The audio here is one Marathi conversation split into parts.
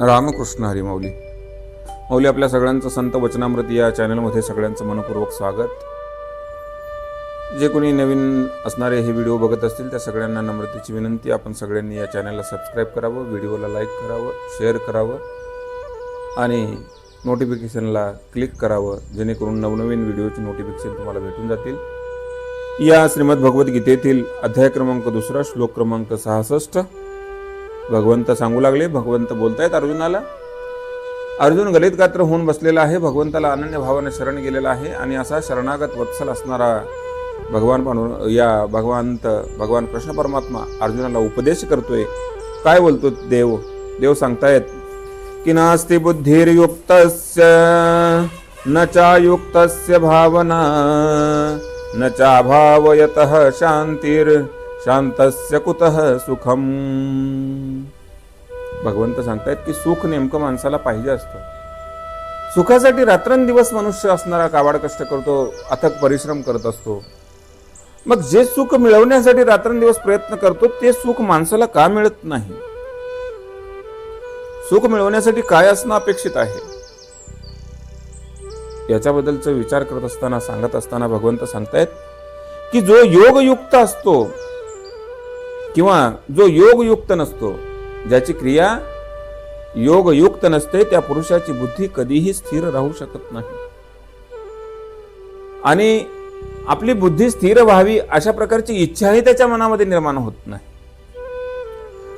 रामकृष्ण हरी माऊली माऊली आपल्या सगळ्यांचं संत वचनामृत या चॅनलमध्ये सगळ्यांचं मनपूर्वक स्वागत. जे कोणी नवीन असणारे हे व्हिडिओ बघत असतील त्या सगळ्यांना नम्रतेची विनंती. आपण सगळ्यांनी या चॅनलला सबस्क्राईब करावं व्हिडिओला लाईक करावं शेअर करावं आणि नोटिफिकेशनला क्लिक करावं जेणेकरून नवनवीन व्हिडिओचे नोटिफिकेशन तुम्हाला भेटून जातील. या श्रीमद भगवद्गीतेतील अध्याय क्रमांक दुसरा श्लोक क्रमांक सहासष्ट भगवंत सांगू लागले भगवंत बोलतायत अर्जुनाला. अर्जुन गलित गात्र होऊन बसलेला आहे भगवंताला अनन्य भावाने शरण गेलेला आहे आणि असा शरणागत वत्सल असणारा भगवान म्हणून या भगवंत भगवान कृष्ण परमात्मा अर्जुनाला उपदेश करतोय. काय बोलतो देव? देव सांगतायत की नास्ति बुद्धिर्युक्त न चायुक्तस्य भावना न चाभावयतः शांतीर शांतस्य कुतः सुखम? भगवंत सांगतायत की सुख नेमकं माणसाला पाहिजे असतं. सुखासाठी रात्रंदिवस मनुष्य असणारा काबाड कष्ट करतो अथक परिश्रम करत असतो. मग जे सुख मिळवण्यासाठी रात्रंदिवस प्रयत्न करतो ते सुख माणसाला का मिळत नाही? सुख मिळवण्यासाठी काय असणं अपेक्षित आहे? याच्याबद्दलचा विचार करत असताना सांगत असताना भगवंत सांगतायत की जो योगयुक्त असतो किंवा जो योगयुक्त नसतो ज्याची क्रिया योगयुक्त नसते त्या पुरुषाची बुद्धी कधीही स्थिर राहू शकत नाही. आणि आपली बुद्धी स्थिर व्हावी अशा प्रकारची इच्छाही त्याच्या मनामध्ये निर्माण होत नाही.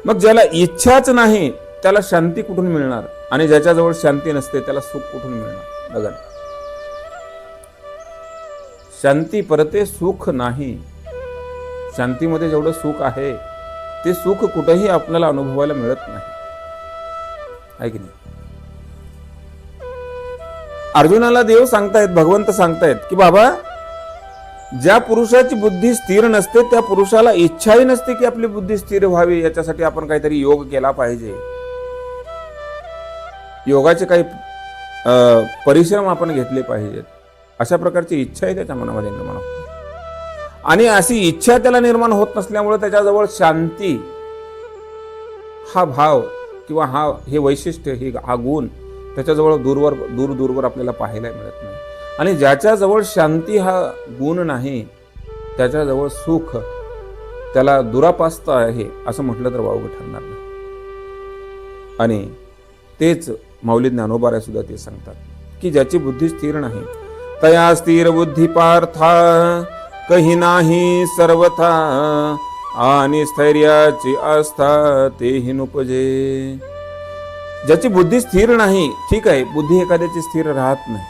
मग ज्याला इच्छाच नाही त्याला शांती कुठून मिळणार? आणि ज्याच्याजवळ शांती नसते त्याला सुख कुठून मिळणार? बघा शांती परते सुख नाही. शांतीमध्ये जेवढं सुख आहे ते सुख कुठेही आपल्याला अनुभवायला मिळत नाही. आहे की नाही? अर्जुनाला देव सांगतायत भगवंत सांगतायत की बाबा ज्या पुरुषाची बुद्धी स्थिर नसते त्या पुरुषाला इच्छाही नसते की आपली बुद्धी स्थिर व्हावी. याच्यासाठी आपण काहीतरी योग केला पाहिजे. योगाचे काही परिश्रम आपण घेतले पाहिजेत. अशा प्रकारची इच्छा आहे त्याच्या मनामध्ये निर्माण होते. आणि अशी इच्छा त्याला निर्माण होत नसल्यामुळे त्याच्याजवळ शांती हा भाव किंवा हा हे वैशिष्ट्य ही हा गुण त्याच्याजवळ दूरवर दूर दूरवर आपल्याला पाहायला मिळत नाही. आणि ज्याच्याजवळ शांती हा गुण नाही त्याच्याजवळ सुख त्याला दुरापास्त आहे असं म्हटलं तर वावगं ठरणार नाही. आणि तेच माऊली ज्ञानोबाऱ्या सुद्धा ते सांगतात की ज्याची बुद्धी स्थिर नाही तया स्थिर बुद्धी पार्था कही नाही सर्वथा आणि स्थैर्याची आस्था तेही नुपजे ज्याची बुद्धी स्थिर नाही ठीक आहे बुद्धी एखाद्याची स्थिर राहत नाही.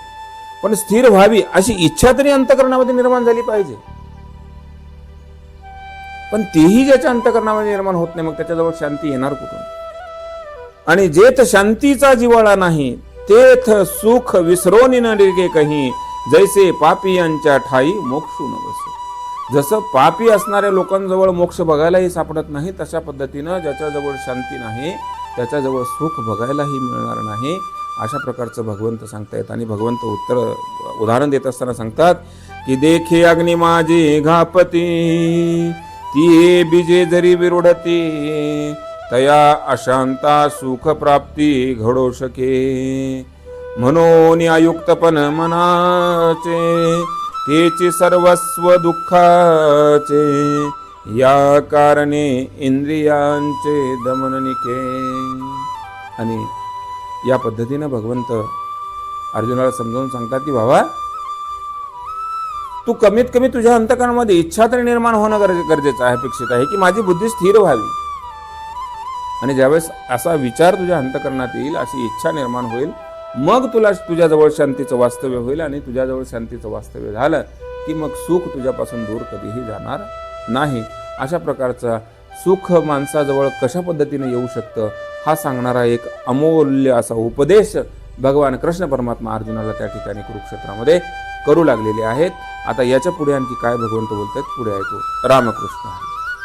पण स्थिर व्हावी अशी इच्छा तरी अंतकरणामध्ये निर्माण झाली पाहिजे. पण तेही ज्याच्या अंतकरणामध्ये निर्माण होत नाही मग त्याच्याजवळ शांती येणार कुठून? आणि जेथ शांतीचा जिवाळा नाही तेथ सुख विसरोनी न रिगे कही जैसे पापी यांच्या ठाई मोक्ष न बसे जसं पापी असणाऱ्या लोकांजवळ मोक्ष बघायलाही सापडत नाही तशा पद्धतीनं ज्याच्याजवळ शांती नाही त्याच्याजवळ सुख बघायलाही मिळणार नाही अशा प्रकारचं भगवंत सांगतायत आणि भगवंत उत्तर उदाहरण देत असताना सांगतात की देखे अग्नि माझे घापती ती बीजे जरी विरोडती तया अशांता सुख प्राप्ती घडो शके. म्हणून आयुक्तपण मनाचे तेची सर्वस्व दुःखाचे या कारणे इंद्रियांचे दमन निके आणि या पद्धतीनं भगवंत अर्जुनाला समजावून सांगतात की बाबा तू कमीत कमी तुझ्या अंतकरणामध्ये इच्छा तरी निर्माण होणं गरजे गरजेचं आहे अपेक्षित आहे की माझी बुद्धी स्थिर व्हावी. आणि ज्यावेळेस असा विचार तुझ्या अंतकरणात येईल अशी इच्छा निर्माण होईल मग तुला तुझ्याजवळ शांतीचं वास्तव्य होईल आणि तुझ्याजवळ शांतीचं वास्तव्य झालं की मग सुख तुझ्यापासून दूर कधीही जाणार नाही. अशा प्रकारचा सुख माणसाजवळ कशा पद्धतीने येऊ शकतं हा सांगणारा एक अमूल्य असा उपदेश भगवान कृष्ण परमात्मा अर्जुनाला त्या ठिकाणी कुरुक्षेत्रामध्ये करू लागलेले आहेत. आता याच्यापुढे आणखी काय भगवंत बोलतात पुढे ऐकू. रामकृष्ण